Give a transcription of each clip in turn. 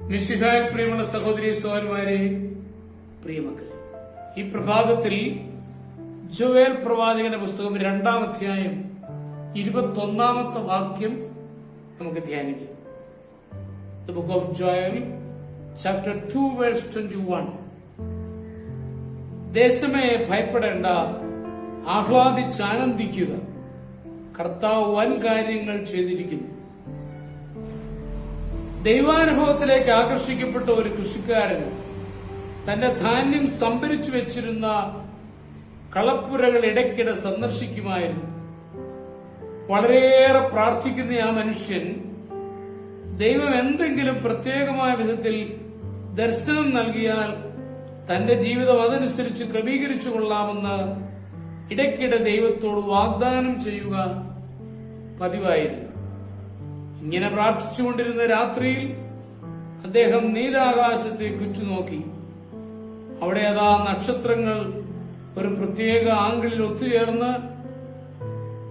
മിശിഹായ പ്രിയമുള്ള സഹോദരി സഹോദരന്മാരെ പ്രിയമക്കളെ ഈ പ്രഭാതത്തിൽ ജുവേൽ പ്രവാചകന്റെ പുസ്തകം രണ്ടാം അധ്യായം ഇരുപത്തൊന്നാമത്തെ വാക്യം നമുക്ക് ധ്യാനിക്കാം. The book of Joel chapter two verse twenty one ദേശമേ ഭയപ്പെടേണ്ട. ആഹ്ലാദിച്ചാനന്ദിക്കുക കർത്താവ് വൻ കാര്യങ്ങൾ ചെയ്തിരിക്കുന്നു. ദൈവാനുഭവത്തിലേക്ക് ആകർഷിക്കപ്പെട്ട ഒരു കൃഷിക്കാരൻ തന്റെ ധാന്യം സംഭരിച്ചു വെച്ചിരുന്ന കളപ്പുരകൾ ഇടയ്ക്കിടെ സന്ദർശിക്കുമായിരുന്നു. വളരെയേറെ പ്രാർത്ഥിക്കുന്ന ആ മനുഷ്യൻ ദൈവം എന്തെങ്കിലും പ്രത്യേകമായ വിധത്തിൽ ദർശനം നൽകിയാൽ തന്റെ ജീവിതം അതനുസരിച്ച് ക്രമീകരിച്ചു കൊള്ളാമെന്ന് ഇടയ്ക്കിടെ ദൈവത്തോട് വാഗ്ദാനം ചെയ്യുക പതിവായിരുന്നു. ഇങ്ങനെ പ്രാർത്ഥിച്ചുകൊണ്ടിരുന്ന രാത്രിയിൽ അദ്ദേഹം നീലാകാശത്തേക്ക് ഉറ്റുനോക്കി അവിടെ അതാ നക്ഷത്രങ്ങൾ ഒരു പ്രത്യേക ആംഗിളിൽ ഒത്തുചേർന്ന്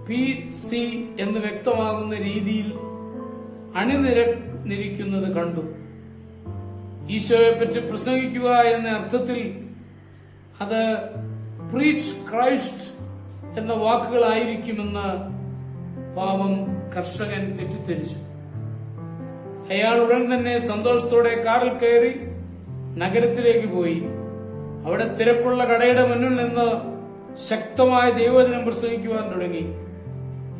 പി സി എന്ന് വ്യക്തമാകുന്ന രീതിയിൽ അണിനിരന്നിരിക്കുന്നത് കണ്ടു. ഈശോയെ പറ്റി പ്രസംഗിക്കുക എന്ന അർത്ഥത്തിൽ അത് പ്രീച്ച് ക്രൈസ്റ്റ് എന്ന വാക്കുകളായിരിക്കുമെന്ന് പാവം കർഷകൻ തെറ്റിദ്ധരിച്ചു. അയാൾ ഉടൻ തന്നെ സന്തോഷത്തോടെ കാറിൽ കയറി നഗരത്തിലേക്ക് പോയി. അവിടെ തിരക്കുള്ള കടയുടെ മുന്നിൽ നിന്ന് ശക്തമായ ദൈവദിനം പ്രസംഗിക്കുവാൻ തുടങ്ങി.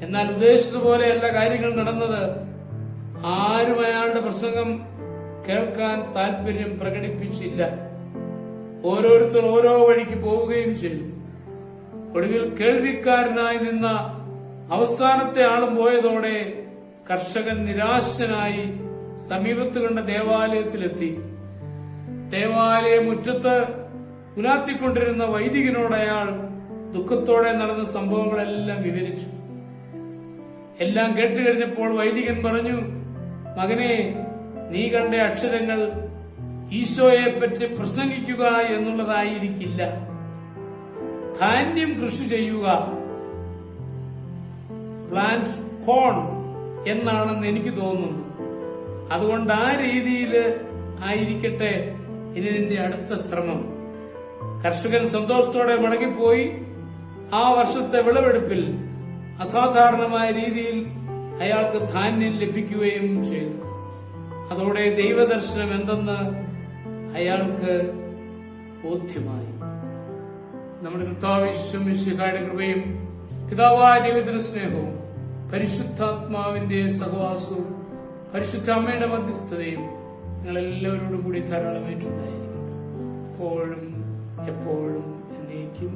എന്നാൽ ഉദ്ദേശിച്ചതുപോലെയല്ല കാര്യങ്ങൾ നടന്നത്. ആരും അയാളുടെ പ്രസംഗം കേൾക്കാൻ താല്പര്യം പ്രകടിപ്പിച്ചില്ല. ഓരോരുത്തർ ഓരോ വഴിക്ക് പോവുകയും ചെയ്തു. ഒടുവിൽ കേൾവിക്കാരനായി നിന്ന അവസാനത്തെ ആളും പോയതോടെ കർഷകൻ നിരാശനായി സമീപത്ത് കണ്ട ദേവാലയത്തിലെത്തി. ദേവാലയ മുറ്റത്ത് ഉലാത്തിക്കൊണ്ടിരുന്ന വൈദികനോട് അയാൾ ദുഃഖത്തോടെ നടന്ന സംഭവങ്ങളെല്ലാം വിവരിച്ചു. എല്ലാം കേട്ട് കഴിഞ്ഞപ്പോൾ വൈദികൻ പറഞ്ഞു മകനെ നീ കണ്ട അക്ഷരങ്ങൾ ഈശോയെ പറ്റി പ്രസംഗിക്കുക എന്നുള്ളതായിരിക്കില്ല. ധാന്യം കൃഷി ചെയ്യുക പ്ലാന്റ് കോൺ എന്നാണെന്ന് എനിക്ക് തോന്നുന്നു. അതുകൊണ്ട് ആ രീതിയിൽ ആയിരിക്കട്ടെ ഇനി നിന്റെ അടുത്ത ശ്രമം. കർഷകൻ സന്തോഷത്തോടെ മടങ്ങിപ്പോയി. ആ വർഷത്തെ വിളവെടുപ്പിൽ അസാധാരണമായ രീതിയിൽ അയാൾക്ക് ധാന്യം ലഭിക്കുകയും ചെയ്തു. അതോടെ ദൈവദർശനം എന്തെന്ന് അയാൾക്ക് ബോധ്യമായി. നമ്മുടെ കൃത്യാവശ്യം കൃപയും പിതാവായ ദൈവത്തിന്റെ സ്നേഹവും പരിശുദ്ധാത്മാവിന്റെ സഹവാസവും പരിശുദ്ധ അമ്മയുടെ മധ്യസ്ഥതയും നിങ്ങൾ എല്ലാവരോടും കൂടി ധാരാളമായിട്ടുണ്ടായിരിക്കും. എപ്പോഴും എപ്പോഴും എന്നേക്കും